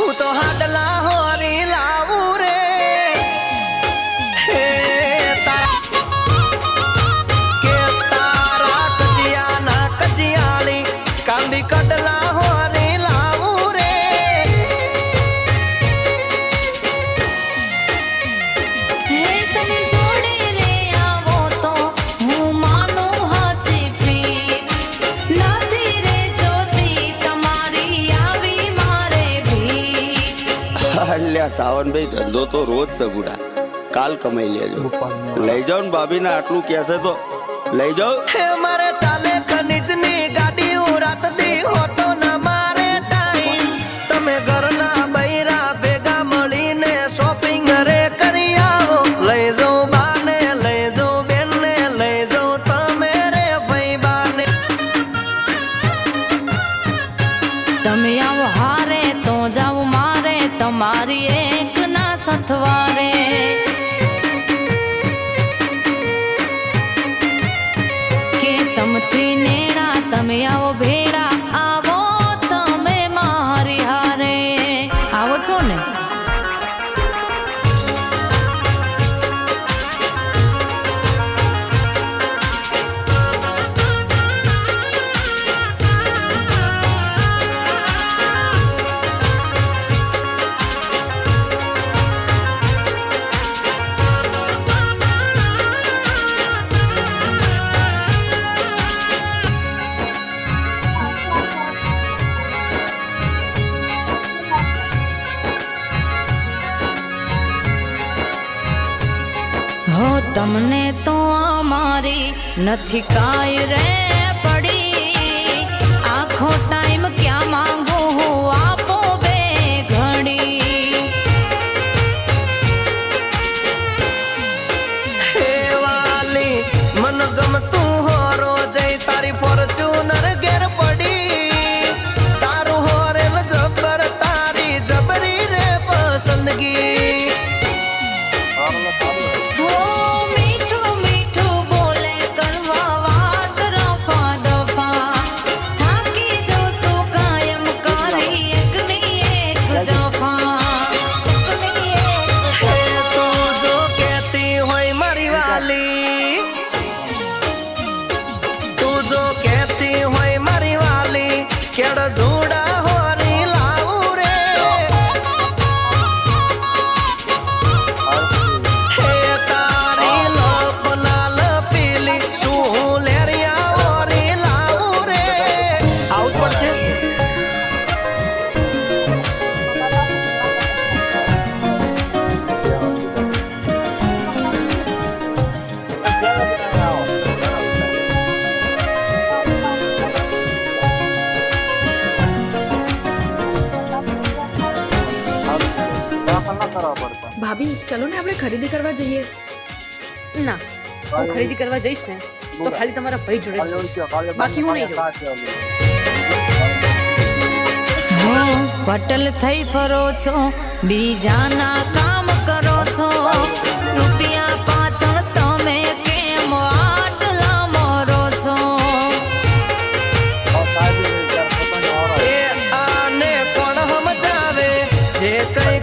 हूँ तो हाँ डला हो આ સાવનભાઈ ધંધો તો રોજ સગુડા. કાલ કમાઈ લેજો. લઈ જાઓ ને ભાભીને આટલું કહેશે તો. લઈ જાઓ. હે મારે ચાલે ખનીજની ગાડી હું રાત દી હોતો ના મારે ટાઈમ. તમે ઘરના બૈરા ભેગા મળીને શોપિંગ રે કરી આવો. લઈ જાઉં બાને લઈ જાઉં બેનને લઈ જાઉં તમે રે ફઈબાને તમે આવો તમારી એક ના સથવારે. કે તમથી નેણા તમે આવો ભેડા આવો તમે મારી હારે. આવો છો ને? તમને તો અમારી નથી કાય રે. razões. भाभी चलो ने अपने खरीदी करवा जाइए। ना हूँ खरीदी करवा जाइस ने तो खाली तुम्हारा भाई जुड़े बाकी हूँ नहीं जाऊँ हूँ पटल થઈ ફરો છો બીજા ના કામ કરો છો રૂપિયા પાછળ તમે કેમ આટલા મરો છો એ આને પણ સમજાવે જે કઈ